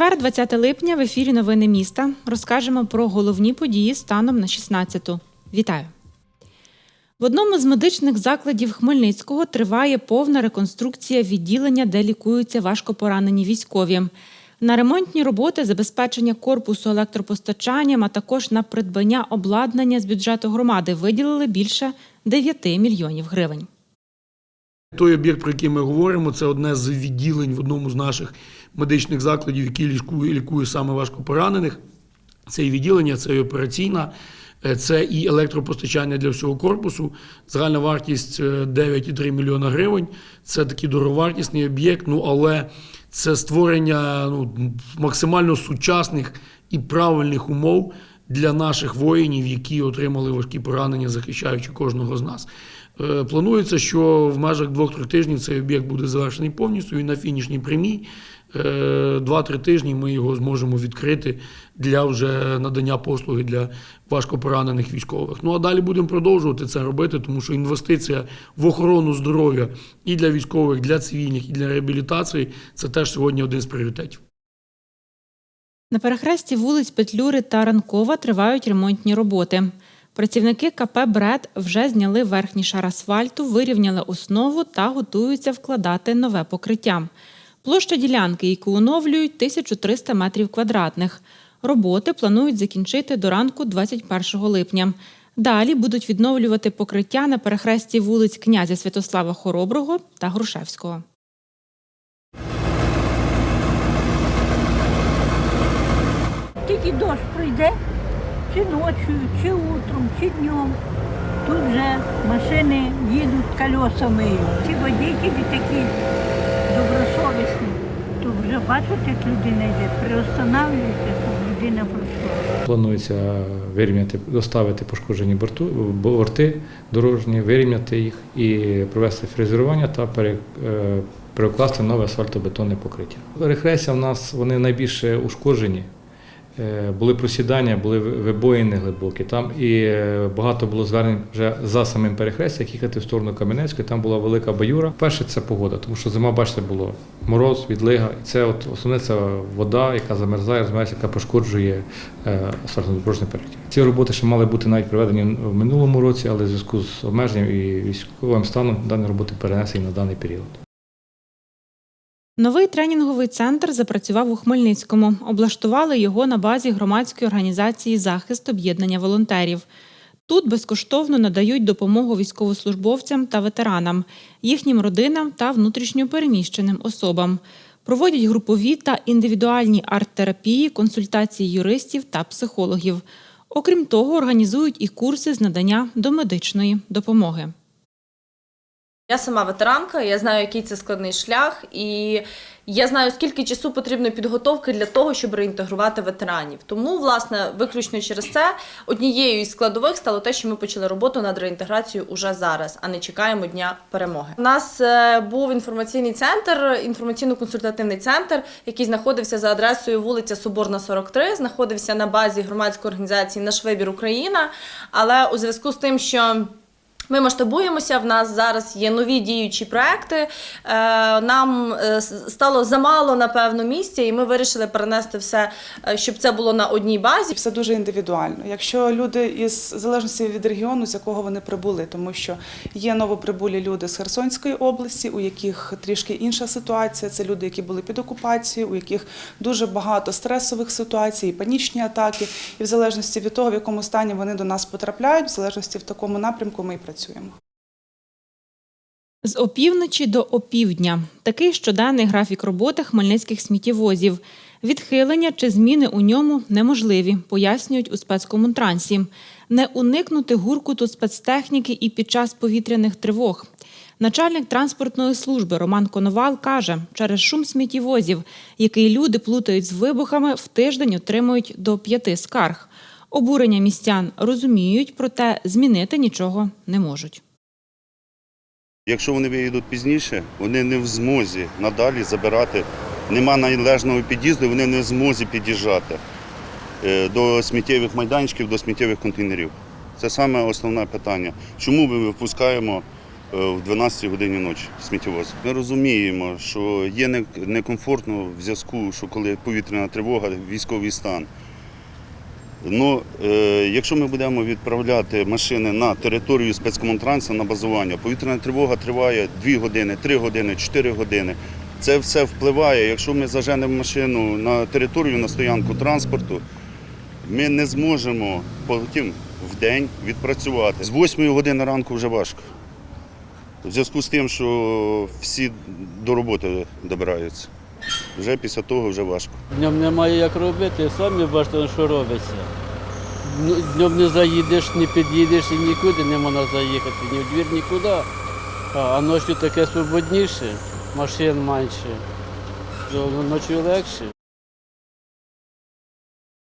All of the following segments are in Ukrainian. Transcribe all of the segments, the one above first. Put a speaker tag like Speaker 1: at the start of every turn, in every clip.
Speaker 1: Четвер, 20 липня, в ефірі Новини міста. Розкажемо про головні події станом на 16-ту. Вітаю! В одному з медичних закладів Хмельницького триває повна реконструкція відділення, де лікуються важкопоранені військові. На ремонтні роботи, забезпечення корпусу електропостачанням, а також на придбання обладнання з бюджету громади виділили більше 9 мільйонів гривень.
Speaker 2: Той об'єкт, про який ми говоримо, це одне з відділень в одному з наших медичних закладів, який лікує, лікує саме важкопоранених. Це і відділення, це і операційна, е, це і електропостачання для всього корпусу. Загальна вартість е, 9,3 мільйона гривень. Це такий дороговартісний об'єкт, ну але це створення ну, максимально сучасних і правильних умов для наших воїнів, які отримали важкі поранення, захищаючи кожного з нас. Е, Планується, що в межах двох-трьох тижнів цей об'єкт буде завершений повністю і на фінішній прямій. Е, Два-три тижні ми його зможемо відкрити для вже надання послуги для важкопоранених військових. Ну а далі будемо продовжувати це робити, тому що інвестиція в охорону здоров'я і для військових, і для цивільних, і для реабілітації це теж сьогодні один з пріоритетів.
Speaker 1: На перехресті вулиць Петлюри та Ранкова тривають ремонтні роботи. Працівники КП «Бред» вже зняли верхній шар асфальту, вирівняли основу та готуються вкладати нове покриття. Площа ділянки, яку оновлюють, 1300 метрів квадратних. Роботи планують закінчити до ранку 21 липня. Далі будуть відновлювати покриття на перехресті вулиць князя Святослава Хороброго та Грушевського.
Speaker 3: Тільки дощ прийде, чи ночі, чи утром, чи днем. Тут вже машини їдуть колесами. Ці водителі такі добросовісні. То вже бачите, як людина йде, приостанавлюється, щоб людина пройшла.
Speaker 4: Планується вирівняти, доставити пошкоджені борту, борти дорожні, вирівняти їх і провести фрезерування та пере, е, перекласти нове асфальтобетонне покриття. Перехрестя в нас вони найбільше ушкоджені. Е, Були просідання, були вибоїни глибокі. Там і е, багато було звернень вже за самим перехрестям, як їхати в сторону Кам'янецької. Там була велика баюра. Перше це погода, тому що зима, бачите, було мороз, відлига. І це от основне це вода, яка замерзає, розмерзається, яка пошкоджує е, асфальтно-дорожне. Ці роботи ще мали бути навіть проведені в минулому році, але в зв'язку з обмеженням і військовим станом дані роботи перенесені на даний період.
Speaker 1: Новий тренінговий центр запрацював у Хмельницькому. Облаштували його на базі громадської організації Захист об'єднання волонтерів. Тут безкоштовно надають допомогу військовослужбовцям та ветеранам, їхнім родинам та внутрішньопереміщеним особам. Проводять групові та індивідуальні арт-терапії, консультації юристів та психологів. Окрім того, організують і курси з надання домедичної допомоги.
Speaker 5: Я сама ветеранка, я знаю, який це складний шлях, і я знаю, скільки часу потрібно підготовки для того, щоб реінтегрувати ветеранів. Тому, власне, виключно через це однією із складових стало те, що ми почали роботу над реінтеграцією уже зараз, а не чекаємо дня перемоги. У нас е, був інформаційний центр, інформаційно-консультативний центр, який знаходився за адресою вулиця Соборна, 43, знаходився на базі громадської організації Наш вибір Україна. Але у зв'язку з тим, що ми масштабуємося. В нас зараз є нові діючі проекти. Е, Нам е, стало замало напевно місця, і ми вирішили перенести все, е, щоб це було на одній базі.
Speaker 6: Все дуже індивідуально. Якщо люди із залежності від регіону, з якого вони прибули, тому що є новоприбулі люди з Херсонської області, у яких трішки інша ситуація. Це люди, які були під окупацією, у яких дуже багато стресових ситуацій, панічні атаки. І в залежності від того, в якому стані вони до нас потрапляють, в залежності в такому напрямку ми працюємо.
Speaker 1: З опівночі до опівдня такий щоденний графік роботи хмельницьких сміттєвозів. Відхилення чи зміни у ньому неможливі, пояснюють у спецкомунтрансі. Не уникнути гуркуту спецтехніки і під час повітряних тривог. Начальник транспортної служби Роман Коновал каже, через шум сміттєвозів, який люди плутають з вибухами, в тиждень отримують до п'яти скарг. Обурення містян розуміють, проте змінити нічого не можуть.
Speaker 7: Якщо вони виїдуть пізніше, вони не в змозі надалі забирати нема належного під'їзду, вони не в змозі під'їжджати е, до сміттєвих майданчиків, до сміттєвих контейнерів. Це саме основне питання. Чому ми випускаємо е, в 12 годині ночі сміттєвоз? Ми розуміємо, що є некомфортно в зв'язку, що коли повітряна тривога, військовий стан. Ну, е, якщо ми будемо відправляти машини на територію спецкомунтрансу на базування, повітряна тривога триває 2 години, 3 години, 4 години. Це все впливає. Якщо ми заженемо машину на територію на стоянку транспорту, ми не зможемо потім в день відпрацювати. З 8 години ранку вже важко. В зв'язку з тим, що всі до роботи добираються. Вже після того вже важко.
Speaker 8: Днем немає як робити, самі бачите, що робиться. Ну, Днем не заїдеш, не під'їдеш і нікуди не можна заїхати, ні в двір, нікуди. А, а ночі таке свободніше, машин менше, ночі легше.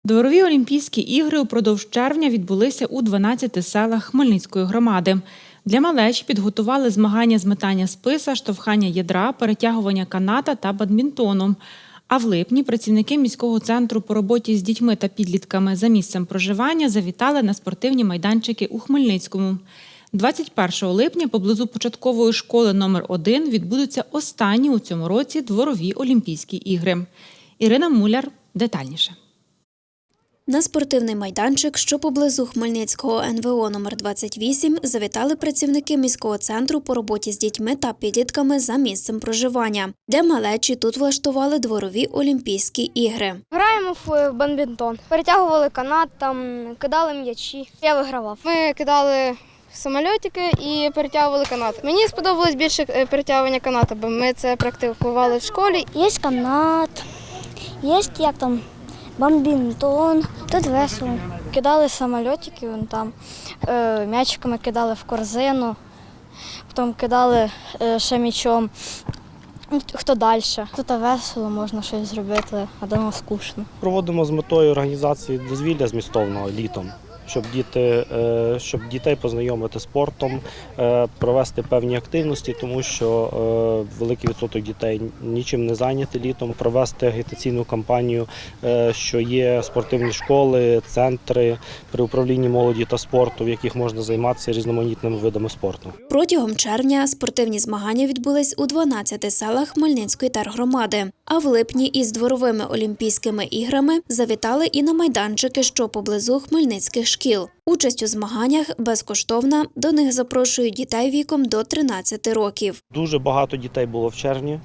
Speaker 1: Дворові Олімпійські ігри упродовж червня відбулися у 12 селах Хмельницької громади. Для малечі підготували змагання з метання списа, штовхання ядра, перетягування каната та бадмінтону. А в липні працівники міського центру по роботі з дітьми та підлітками за місцем проживання завітали на спортивні майданчики у Хмельницькому. 21 липня поблизу початкової школи номер 1 відбудуться останні у цьому році дворові Олімпійські ігри. Ірина Муляр детальніше.
Speaker 9: На спортивний майданчик, що поблизу Хмельницького НВО номер 28 завітали працівники міського центру по роботі з дітьми та підлітками за місцем проживання. Для малечі тут влаштували дворові Олімпійські ігри.
Speaker 10: Граємо в бадмінтон. Перетягували канат, там кидали м'ячі. Я вигравав. Ми кидали самольотики і перетягували канат. Мені сподобалось більше е, перетягування каната, бо ми це практикували в школі.
Speaker 11: Є канат, є як там бомбінтон. Тут весело.
Speaker 10: Кидали самольотики, вон там е, м'ячиками кидали в корзину, потім кидали е, ще м'ячом. Хто далі? Тут весело, можна щось зробити, а дома скучно.
Speaker 12: Проводимо з метою організації дозвілля змістовного літом, щоб діти, е, щоб дітей познайомити спортом, е, провести певні активності, тому що е, великий відсоток дітей нічим не зайняті літом. Провести агітаційну кампанію, що є спортивні школи, центри при управлінні молоді та спорту, в яких можна займатися різноманітними видами спорту.
Speaker 9: Протягом червня спортивні змагання відбулись у 12 селах Хмельницької тергромади. А в липні із дворовими Олімпійськими іграми завітали і на майданчики, що поблизу хмельницьких шкіл. Участь у змаганнях безкоштовна. До них запрошують дітей віком до 13 років.
Speaker 12: Дуже багато дітей було в червні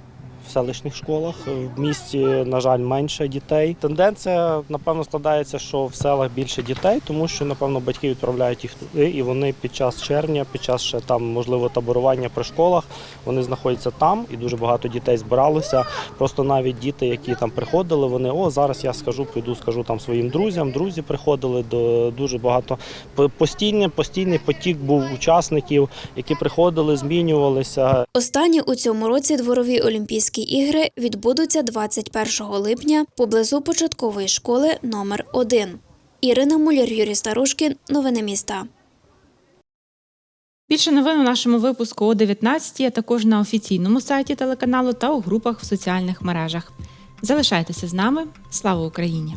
Speaker 12: в селищних школах. В місті, на жаль, менше дітей. Тенденція, напевно, складається, що в селах більше дітей, тому що, напевно, батьки відправляють їх туди, і вони під час червня, під час ще там можливо таборування при школах, вони знаходяться там, і дуже багато дітей збиралося. Просто навіть діти, які там приходили, вони о, зараз я скажу, піду, скажу там своїм друзям. Друзі приходили до дуже багато. По- Постійний, постійний потік був учасників, які приходили, змінювалися.
Speaker 9: Останні у цьому році дворові Олімпійські ігри відбудуться 21 липня поблизу початкової школи номер 1 Ірина Муляр, Юрій Старушкін. Новини міста.
Speaker 1: Більше новин у нашому випуску о 19 а також на офіційному сайті телеканалу та у групах в соціальних мережах. Залишайтеся з нами. Слава Україні!